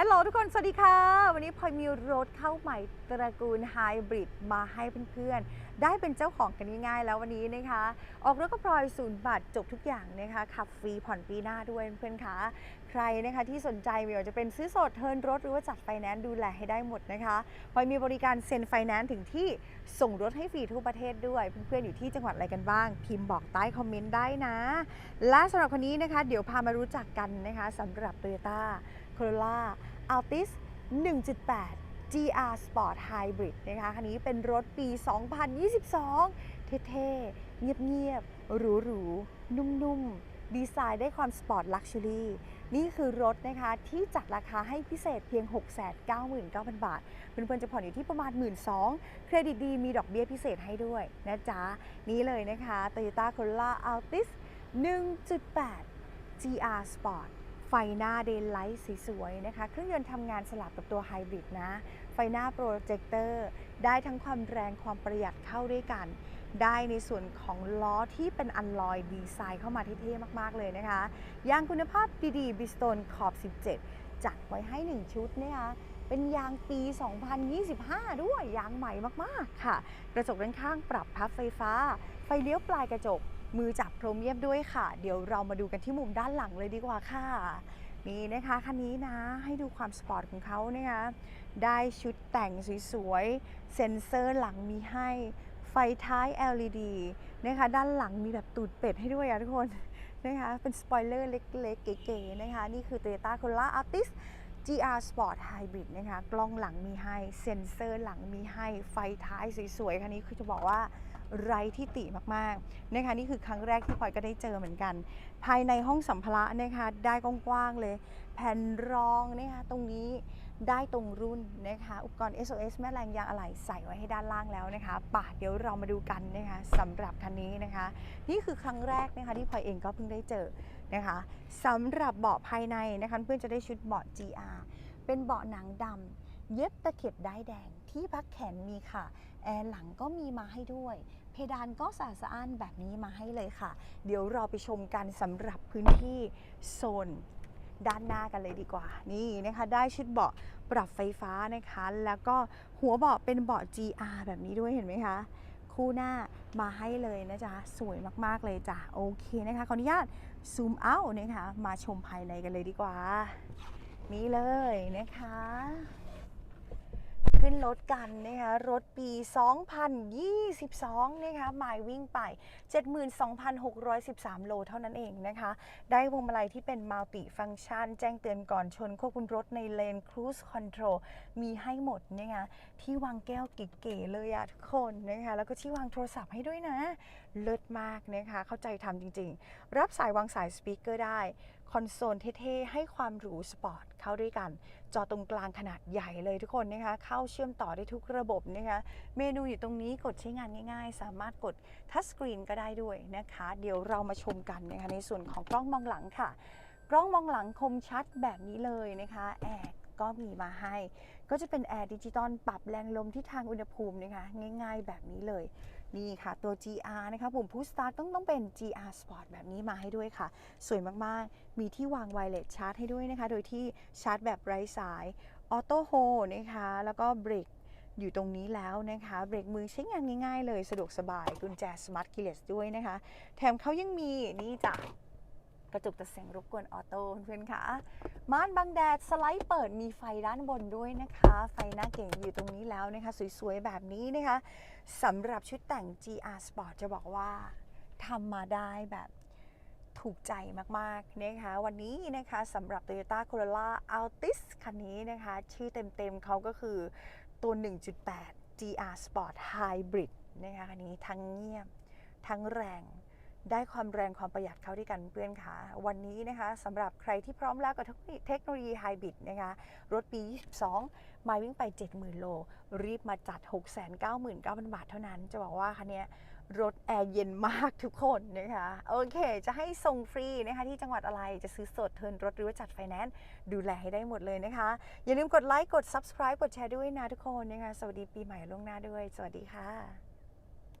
ฮัลโหลทุกคน สวัสดีค่ะ วันนี้พลอยมีรถเข้าใหม่ตระกูลไฮบริดมาให้เพื่อนๆ ได้เป็นเจ้าของกันง่ายๆแล้ววันนี้นะคะ ออกรถก็พลอยศูนย์บาทจบทุกอย่างนะคะ ขับฟรีผ่อนปีหน้าด้วยเพื่อนๆคะใครนะคะที่สนใจไม่ว่าจะเป็นซื้อสดเทินรถหรือว่าจัดไฟแนนซ์ดูแลให้ได้หมดนะคะพลอยมีบริการเซ็นไฟแนนซ์ถึงที่ส่งรถให้ฟรีทั่วประเทศด้วย เพื่อนๆอยู่ที่จังหวัดอะไรกันบ้าง พิมพ์บอกใต้คอมเมนต์ได้นะ และสำหรับคนนี้นะคะ เดี๋ยวพามารู้จักกันนะคะสำหรับโตโยต้า Corolla Altis 1.8 GR Sport Hybrid นะคะคันนี้เป็นรถปี 2022 เท่ๆ เงียบๆ หรูๆ นุ่มๆ ดีไซน์ได้ความสปอร์ตลักชัวรี่นี่คือรถนะคะที่จัดราคาให้พิเศษเพียง 699,000 บาท เพื่อนๆจะผ่อนอยู่ที่ประมาณ 1 2 0 0 0เครดิตดีมีดอกเบี้ยพิเศษให้ด้วยนะจ๊ะ นี่เลยนะคะ Toyota Corolla Altis 1.8 GR Sport ไฟหน้าเดนไลท์สีสวยนะคะ เครื่องยนต์ทำงานสลับกับตัวไฮบริดนะ ไฟหน้าโปรเจคเตอร์ ได้ทั้งความแรงความประหยัดเข้าด้วยกัน ได้ในส่วนของล้อที่เป็นอันลอยดีไซน์เข้ามาเท่ๆมาก ๆ เลยนะคะ ยางคุณภาพดีๆบิสโตนขอบ 17 จัดไว้ให้ 1 ชุดนะคะเป็นยางปี 2025 ด้วย ยางใหม่มาก ๆ ค่ะ กระจกด้านข้างปรับพับไฟฟ้า ไฟเลี้ยวปลายกระจก มือจับโครเมียมด้วยค่ะ เดี๋ยวเรามาดูกันที่มุมด้านหลังเลยดีกว่าค่ะ นี่นะคะคันนี้นะให้ดูความสปอร์ตของเขานะคะได้ชุดแต่งสวยๆ เซ็นเซอร์หลังมีให้ไฟท้าย LED นะคะด้านหลังมีแบบตูดเป็ดให้ด้วยอะทุกคนนะคะเป็นสปอยเลอร์เล็กๆ เก๋ๆนะคะ นี่คือ Toyota Corolla Altis GR Sport Hybrid นะคะ กล้องหลังมีให้ เซ็นเซอร์หลังมีให้ ไฟท้ายสวยๆ คันนี้คือจะบอกว่า ไร้ที่ติมากๆนะคะนี่คือครั้งแรกที่พลอยก็ได้เจอเหมือนกัน ภายในห้องสัมภาระนะคะได้กว้างๆเลย แผ่นรองนะคะตรงนี้ได้ตรงรุ่นนะคะอุปกรณ์ SOS แม่แรงยางอะไหล่ใส่ไว้ให้ด้านล่างแล้วนะคะป่ะเดี๋ยวเรามาดูกันนะคะสำหรับคันนี้นะคะ นี่คือครั้งแรกนะคะที่พลอยเองก็เพิ่งได้เจอนะคะสำหรับเบาะภายในนะคะเพื่อนจะได้ชุดเบาะ GR เป็นเบาะหนังดำ เย็บตะเข็บได้แดงที่พักแขนมีค่ะ แอร์หลังก็มีมาให้ด้วย เพดานก็สะอาดสะอ้านแบบนี้มาให้เลยค่ะ เดี๋ยวเราไปชมกันสำหรับพื้นที่โซนด้านหน้ากันเลยดีกว่า นี่นะคะ ได้ชุดเบาะปรับไฟฟ้านะคะ แล้วก็หัวเบาะเป็นเบาะ GR แบบนี้ด้วยเห็นไหมคะ คู่หน้ามาให้เลยนะจ๊ะ สวยมากๆเลยจ้ะ โอเคนะคะ ขออนุญาตซูมเอานะคะ มาชมภายในกันเลยดีกว่า นี่เลยนะคะ ขึ้นรถกันนะคะรถปี 2022 นะคะหมายวิ่งไป 72,613 โลเท่านั้นเองนะคะ ได้วงมาลัยที่เป็นมัลติฟัง c t ชัน แจ้งเตือนก่อนชนควบคุมรถในเลน Cruise Control มีให้หมดนะคะที่วางแก้วเก๋ๆเลยอะทุกคนนะคะแล้วก็ที่วางโทรศัพท์ให้ด้วยนะ เลิศมากนะคะเข้าใจทำจริงๆ รับสายวางสายสปีกเกอร์ได้คอนโซลเท่ๆ ให้ความหรูสปอร์ตเข้าด้วยกัน จอตรงกลางขนาดใหญ่เลยทุกคนนะคะ เข้าเชื่อมต่อได้ทุกระบบนะคะ เมนูอยู่ตรงนี้กดใช้งานง่ายๆ สามารถกดทัชสกรีนก็ได้ด้วยนะคะ เดี๋ยวเรามาชมกันนะคะในส่วนของกล้องมองหลังค่ะ กล้องมองหลังคมชัดแบบนี้เลยนะคะแอร์ก็มีมาให้ ก็จะเป็นแอร์ดิจิตอลปรับแรงลมที่ทางอุณหภูมินะคะง่าย ๆ แบบนี้เลย นี่ค่ะตัว GR นะคะปุ่ม Push Start ต้องต้องเป็น GR Sport แบบนี้มาให้ด้วยค่ะ สวยมากๆ มีที่วางไวเลสชาร์จให้ด้วยนะคะ โดยที่ชาร์จแบบไร้สายออโต้โฮนะคะ แล้วก็เบรกอยู่ตรงนี้แล้วนะคะ เบรกมือใช้งานง่ายๆเลยสะดวกสบายกุญแจสมาร์ทกีเลสด้วยนะคะ แถมเขายังมีนี่จ้ะ กระจกตัดเสียงรบกวนออโต้เพื่อนๆค่ะม่านบังแดดสไลด์เปิดมีไฟด้านบนด้วยนะคะ ไฟหน้าเก่งอยู่ตรงนี้แล้วนะคะ สวยๆ แบบนี้นะคะสำหรับชุดแต่ง GR Sport จะบอกว่าทำมาได้แบบถูกใจมากๆนะคะวันนี้นะคะสำหรับ Toyota Corolla Altis คันนี้นะคะ ชื่อเต็มๆเขาก็คือตัว 1.8 GR Sport Hybrid นะคะคันนี้ทั้งเงียบ ทั้งแรง ได้ความแรงความประหยัดเข้าด้วยกันเพื่อนค่ะวันนี้นะคะสำหรับใครที่พร้อมแล้วกับเทคโนโลยีไฮบริดนะคะรถปี 22มาวิ่งไป 70,000 โล รีบมาจัด 699,000 บาทเท่านั้น จะบอกว่าคันนี้รถแอร์เย็นมากทุกคนนะคะ โอเค จะให้ส่งฟรีนะคะที่จังหวัดอะไรจะซื้อสดเทินรถหรือว่าจัดไฟแนนซ์ดูแลให้ได้หมดเลยนะคะ อย่าลืมกดไลค์กด subscribe กดแชร์ด้วยนะทุกคนนะคะสวัสดีปีใหม่ล่วงหน้าด้วย สวัสดีค่ะ